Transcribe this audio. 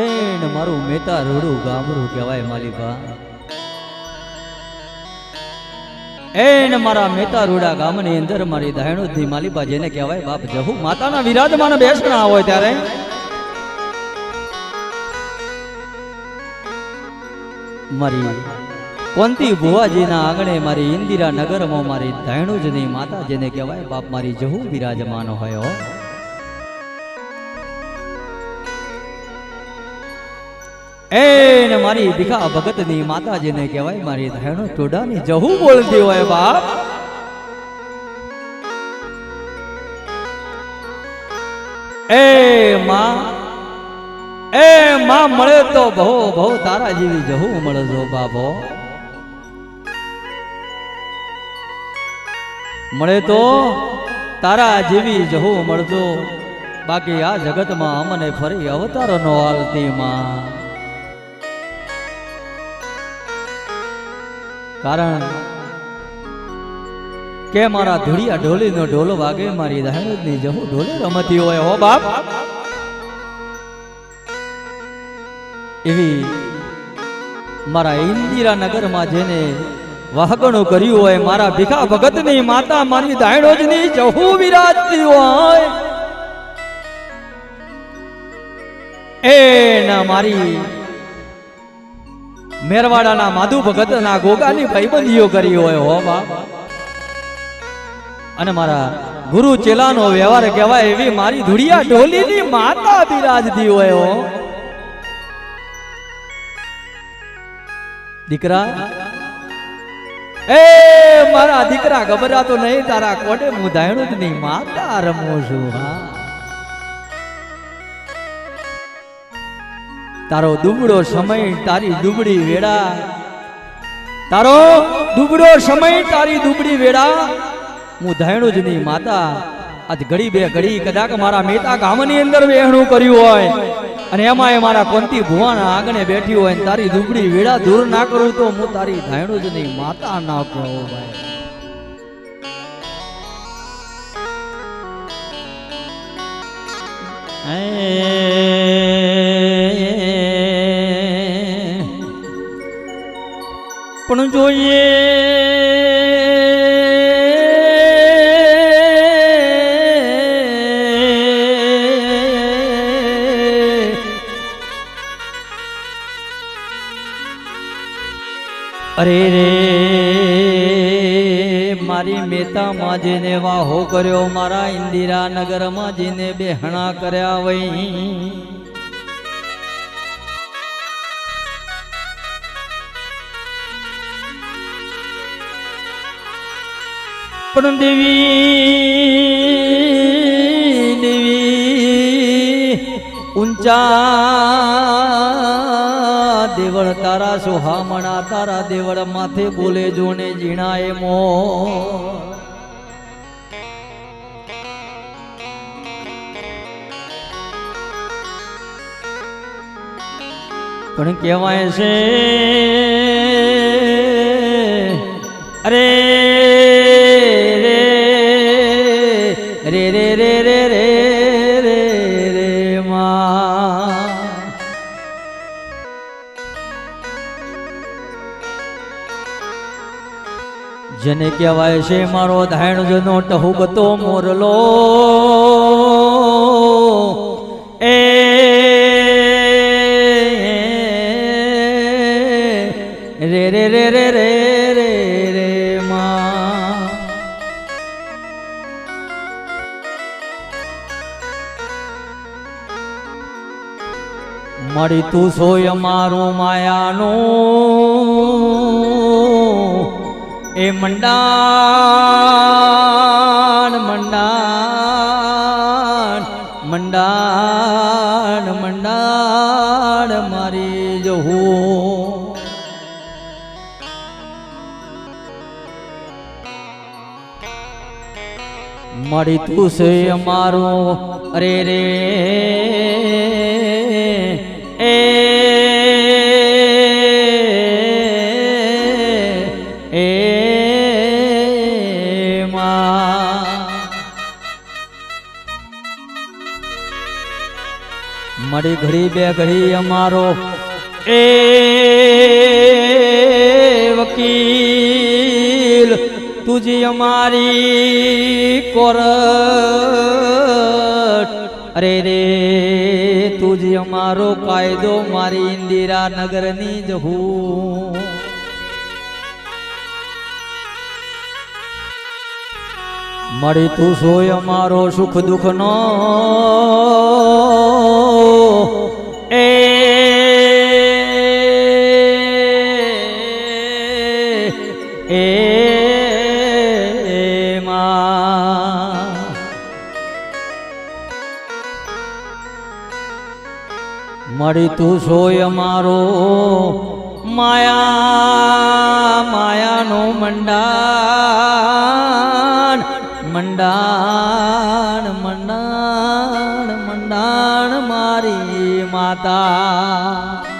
એને મારું મેતા રોડું ગામડું કહેવાય માલિકા. એન મારા મેતા રોડા ગામની અંદર મારી દાયણોથી માલિપા જેને કહેવાય બાપ જહુ. માતાના વિરાજમાન બેસણા હોય ત્યારે. મારી કોંતી ભુવાજીના આંગણે મારી ઇન્દિરા નગરમાં મારી દાયણુજની માતા જેને કહેવાય બાપ મારી જહુ વિરાજમાન હોય એને મારી ભીખા ભગતની માતાજીને કહેવાય, મારી ધાયણો ટોડાની જહુ બોલતી હોય બાપ. એ માં એ માં મળે તો બહુ બહુ તારા જેવી જહુ મળજો બાપો. મળે તો તારા જેવી જહુ મળજો. બાકી આ જગતમાં અમને ફરી અવતારનો હાલતી માં. કારણ કે મારા ધૂળિયા ઢોલીનો ઢોલો વાગે મારી દહેણની જવું ઢોલે રમતી હોય હો બાપ. એવી મારા ઇન્દિરાનગરમાં જેને વાહગણું કર્યું હોય મારા ભીખા ભગતની માતા મારી દાયણોજની જહુ વિરાજતી હોય. એના મારી મેરવાડાના માધુ ભગતના ગોગાની ભાઈબંધીઓ કરી હોય હો બાપ અને મારા ગુરુ ચેલાનો વ્યવહાર કહેવાય એવી મારી ધુડિયા ઢોલીની માતા બિરાજતી હોય હો. દીકરા, એ મારા દીકરા ગભરાતો નહીં, તારા કોટે હું દાયણુજની માતા રમું છું, હા. તારો દુબળો સમય તારી દુબળી વેળા. તારો દુબળો સમય તારી દુબળી વેળા. હું ધૈણુજની માતા, આજ ઘડી બે ઘડી કદાચ મારા મેતા ગામની અંદર વહેણું કર્યું હોય. અને એમાં એ મારા કોંતી ભુવાના આંગણે બેઠી હોય ને તારી દુબળી વેળા દૂર ના કરું તો હું તારી ધૈણુજની માતા ના કહું ભાઈ. પણ જોઈએ. અરે રે, મારી મેતામાં જેને વાહો કર્યો, મારા ઇન્દિરાનગરમાં જેને બેહણા કર્યા વઈ. પણ દેવી દેવી, ઊંચા દેવળ, તારા સુહામણા, તારા દેવળ માથે બોલે જોને જીણા એ મો. પણ કહેવાય છે, અરે જેને કહેવાય છે મારો ધાયણ જનો ટહુગતો મોરલો. એ રે રે રે રે રે રે રે, માં. મળી તું સોય મારું માયાનું. એ મંડાણ મંડાણ મંડાણ મંડાણ મારી જહું મળી તું છે અમારું અરે રે એ માં મારી ઘડી બે ઘડી અમારો એ વકીલ, તુજી અમારી કોરટ. અરે રે, તુજી અમારો કાયદો, મારી ઇન્દિરા નગરની હું. મળી તું સોય અમારો સુખ દુઃખ નો એ એ માં. મળી તું સોય અમારો માયા માયાનું મંડાન મંડાણ. મંડાણ મારી માતા.